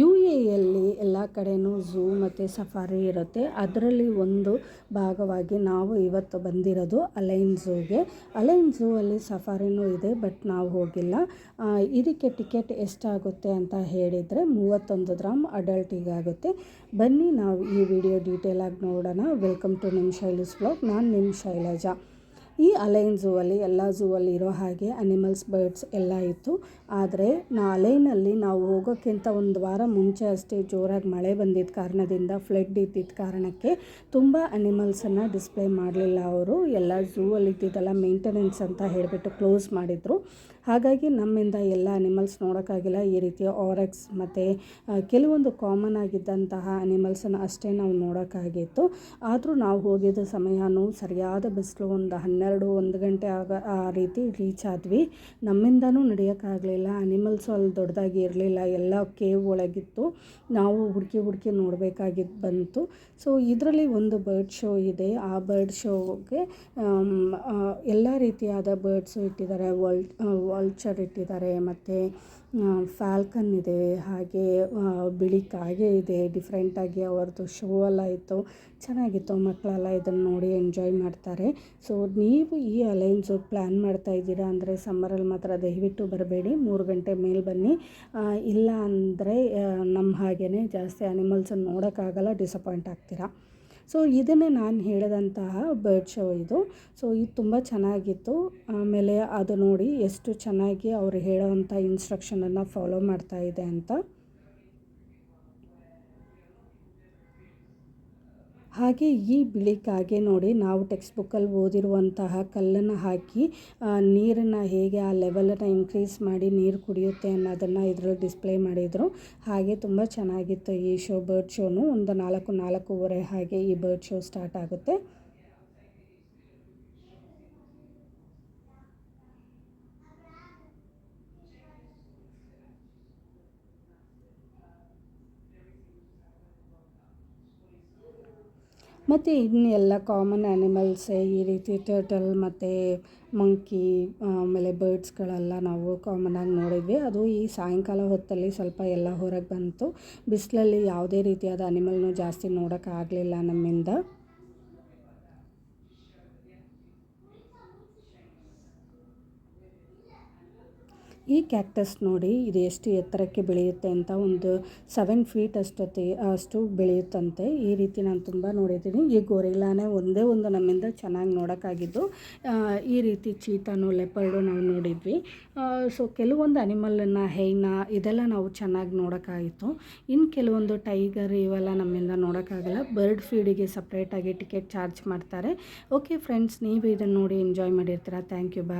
You ಎಲ್ಲಿ ಎಲ್ಲ ಕಡೆಯೂ ಝೂ ಮತ್ತು ಸಫಾರಿ ಇರುತ್ತೆ. ಅದರಲ್ಲಿ ಒಂದು ಭಾಗವಾಗಿ ನಾವು ಇವತ್ತು ಬಂದಿರೋದು ಅಲೈನ್ ಝೂಗೆ. ಅಲೈನ್ ಝೂ ಅಲ್ಲಿ ಸಫಾರಿನೂ ಇದೆ, ಬಟ್ ನಾವು ಹೋಗಿಲ್ಲ. ಇದಕ್ಕೆ ಟಿಕೆಟ್ ಎಷ್ಟಾಗುತ್ತೆ ಅಂತ ಹೇಳಿದರೆ ಮೂವತ್ತೊಂದು ಗ್ರಾಮ್ ಅಡಲ್ಟಿಗಾಗುತ್ತೆ ಬನ್ನಿ ನಾವು ಈ ವಿಡಿಯೋ ಡೀಟೇಲಾಗಿ ನೋಡೋಣ. ವೆಲ್ಕಮ್ ಟು ನಿಮ್ಮ ಶೈಲಿಸ್ ಬ್ಲಾಗ್. ನಾನು ನಿಮ್ಮ ಶೈಲಜಾ. ಈ ಅಲೈನ್ ಝೂವಲ್ಲಿ, ಎಲ್ಲ ಝೂವಲ್ಲಿ ಇರೋ ಹಾಗೆ ಅನಿಮಲ್ಸ್, ಬರ್ಡ್ಸ್ ಎಲ್ಲ ಇತ್ತು. ಆದರೆ ನಾ ಅಲೈನಲ್ಲಿ ನಾವು ಹೋಗೋಕ್ಕಿಂತ ಒಂದು ವಾರ ಮುಂಚೆ ಅಷ್ಟೇ ಜೋರಾಗಿ ಮಳೆ ಬಂದಿದ್ದ ಕಾರಣದಿಂದ ಫ್ಲಡ್ ಇದ್ದಿದ್ದ ಕಾರಣಕ್ಕೆ ತುಂಬ ಅನಿಮಲ್ಸನ್ನು ಡಿಸ್ಪ್ಲೇ ಮಾಡಲಿಲ್ಲ ಅವರು. ಎಲ್ಲ ಝೂವಲ್ಲಿ ಇದ್ದಿದ್ದೆಲ್ಲ ಮೇಂಟೆನೆನ್ಸ್ ಅಂತ ಹೇಳಿಬಿಟ್ಟು ಕ್ಲೋಸ್ ಮಾಡಿದರು. ಹಾಗಾಗಿ ನಮ್ಮಿಂದ ಎಲ್ಲ ಅನಿಮಲ್ಸ್ ನೋಡೋಕ್ಕಾಗಿಲ್ಲ. ಈ ರೀತಿಯ ಆರೆಕ್ಸ್ ಮತ್ತು ಕೆಲವೊಂದು ಕಾಮನ್ ಆಗಿದ್ದಂತಹ ಅನಿಮಲ್ಸನ್ನು ಅಷ್ಟೇ ನಾವು ನೋಡೋಕ್ಕಾಗಿತ್ತು. ಆದರೂ ನಾವು ಹೋಗಿದ್ದ ಸಮಯನೂ ಸರಿಯಾದ ಬಿಸಿಲು ಒಂದು ಹನ್ನೆರಡು, ಒಂದು ಗಂಟೆ ಆಗ, ಆ ರೀತಿ ರೀಚ್ ಆದ್ವಿ. ನಮ್ಮಿಂದನೂ ನಡೆಯೋಕ್ಕಾಗಲಿಲ್ಲ. ಅನಿಮಲ್ಸು ಅಲ್ಲಿ ದೊಡ್ಡದಾಗಿ ಇರಲಿಲ್ಲ. ಎಲ್ಲ ಕೇವ್ ಒಳಗಿತ್ತು. ನಾವು ಹುಡುಕಿ ಹುಡುಕಿ ನೋಡಬೇಕಾಗಿದ್ದು ಬಂತು. ಸೊ ಇದರಲ್ಲಿ ಒಂದು ಬರ್ಡ್ ಶೋ ಇದೆ. ಆ ಬರ್ಡ್ ಶೋಗೆ ಎಲ್ಲ ರೀತಿಯಾದ ಬರ್ಡ್ಸು ಇಟ್ಟಿದ್ದಾರೆ. ವಲ್ ವಲ್ಚರ್ ಇಟ್ಟಿದ್ದಾರೆ, ಮತ್ತು ಫ್ಯಾಲ್ಕನ್ ಇದೆ, ಹಾಗೆ ಬಿಳಿ ಕಾಗೆ ಇದೆ ಡಿಫ್ರೆಂಟಾಗಿ ಅವ್ರದ್ದು ಶೋ ಎಲ್ಲ ಇತ್ತು. ಚೆನ್ನಾಗಿತ್ತು, ಮಕ್ಕಳೆಲ್ಲ ಇದನ್ನು ನೋಡಿ ಎಂಜಾಯ್ ಮಾಡ್ತಾರೆ. ಸೊ ನೀವು ಈ ಅಲೈನ್ಸು ಪ್ಲ್ಯಾನ್ ಮಾಡ್ತಾ ಇದ್ದೀರಾ ಅಂದರೆ ಸಮ್ಮರಲ್ಲಿ ಮಾತ್ರ ದಯವಿಟ್ಟು ಬರಬೇಡಿ, ಮೂರು ಗಂಟೆ ಮೇಲೆ ಬನ್ನಿ. ಇಲ್ಲ ಅಂದರೆ ನಮ್ಮ ಹಾಗೆಯೇ ಜಾಸ್ತಿ ಅನಿಮಲ್ಸನ್ನು ನೋಡೋಕ್ಕಾಗಲ್ಲ ಡಿಸಪಾಯಿಂಟ್ ಆಗ್ತೀರಾ? ಸೊ ಇದನ್ನೇ ನಾನು ಹೇಳಿದಂತಹ ಬರ್ಡ್ ಶೋ ಇದು. ಸೊ ಇದು ತುಂಬ ಚೆನ್ನಾಗಿತ್ತು. ಆಮೇಲೆ ಅದು ನೋಡಿ ಎಷ್ಟು ಚೆನ್ನಾಗಿ ಅವರು ಹೇಳೋವಂಥ ಇನ್ಸ್ಟ್ರಕ್ಷನನ್ನು ಫಾಲೋ ಮಾಡ್ತಾ ಇದೆ ಅಂತ. ಹಾಗೆ ಈ ಬಿಳಿ ಕಾಗೆ ನೋಡಿ ನಾವು ಟೆಕ್ಸ್ಟ್ ಬುಕ್ಕಲ್ಲಿ ಓದಿರುವಂತಹ ಕಲ್ಲನ್ನು ಹಾಕಿ ನೀರನ್ನು ಹೇಗೆ ಆ ಲೆವೆಲನ್ನು ಇನ್ಕ್ರೀಸ್ ಮಾಡಿ ನೀರು ಕುಡಿಯುತ್ತೆ ಅನ್ನೋದನ್ನು ಇದರಲ್ಲಿ ಡಿಸ್ಪ್ಲೇ ಮಾಡಿದರು. ಹಾಗೆ ತುಂಬ ಚೆನ್ನಾಗಿತ್ತು ಈ ಶೋ ಬರ್ಡ್ ಶೋನು ಒಂದು ನಾಲ್ಕು ನಾಲ್ಕೂವರೆ ಹಾಗೆ ಈ ಬರ್ಡ್ ಶೋ ಸ್ಟಾರ್ಟ್ ಆಗುತ್ತೆ. ಮತ್ತು ಇನ್ನೆಲ್ಲ ಕಾಮನ್ ಆ್ಯನಿಮಲ್ಸೇ ಈ ರೀತಿ ಟರ್ಟಲ್ ಮತ್ತು ಮಂಕಿ ಆಮೇಲೆ ಬರ್ಡ್ಸ್ಗಳೆಲ್ಲ ನಾವು ಕಾಮನಾಗಿ ನೋಡಿದ್ವಿ. ಅದು ಈ ಸಾಯಂಕಾಲ ಹೊತ್ತಲ್ಲಿ ಸ್ವಲ್ಪ ಎಲ್ಲ ಹೊರಗೆ ಬಂತು. ಬಿಸಿಲಲ್ಲಿ ಯಾವುದೇ ರೀತಿಯಾದ ಅನಿಮಲ್ನು ಜಾಸ್ತಿ ನೋಡೋಕ್ಕಾಗಲಿಲ್ಲ ನಮ್ಮಿಂದ. ಈ ಕ್ಯಾಕ್ಟಸ್ ನೋಡಿ ಇದು ಎಷ್ಟು ಎತ್ತರಕ್ಕೆ ಬೆಳೆಯುತ್ತೆ ಅಂತ ಒಂದು ಸೆವೆನ್ ಫೀಟ್ ಅಷ್ಟೊತ್ತಿ, ಅಷ್ಟು ಬೆಳೆಯುತ್ತಂತೆ. ಈ ರೀತಿ ನಾನು ತುಂಬ ನೋಡಿದ್ದೀನಿ. ಈ ಗೊರಿಲ್ಲಾನೇ ಒಂದೇ ಒಂದು ನಮ್ಮಿಂದ ಚೆನ್ನಾಗಿ ನೋಡೋಕ್ಕಾಗಿದ್ದು. ಈ ರೀತಿ ಚೀತಾನು ಲೆಪರ್ಡು ನಾವು ನೋಡಿದ್ವಿ. ಸೊ ಕೆಲವೊಂದು ಅನಿಮಲನ್ನು ಹೈನ ಇದೆಲ್ಲ ನಾವು ಚೆನ್ನಾಗಿ ನೋಡೋಕ್ಕಾಗಿತ್ತು. ಇನ್ನು ಕೆಲವೊಂದು ಟೈಗರ್ ಇವೆಲ್ಲ ನಮ್ಮಿಂದ ನೋಡೋಕ್ಕಾಗಲ್ಲ. ಬರ್ಡ್ ಫೀಡಿಗೆ ಸಪ್ರೇಟಾಗಿ ಟಿಕೆಟ್ ಚಾರ್ಜ್ ಮಾಡ್ತಾರೆ. ಓಕೆ ಫ್ರೆಂಡ್ಸ್ ನೀವು ಇದನ್ನು ನೋಡಿ ಎಂಜಾಯ್ ಮಾಡಿರ್ತೀರಾ? Thank you bye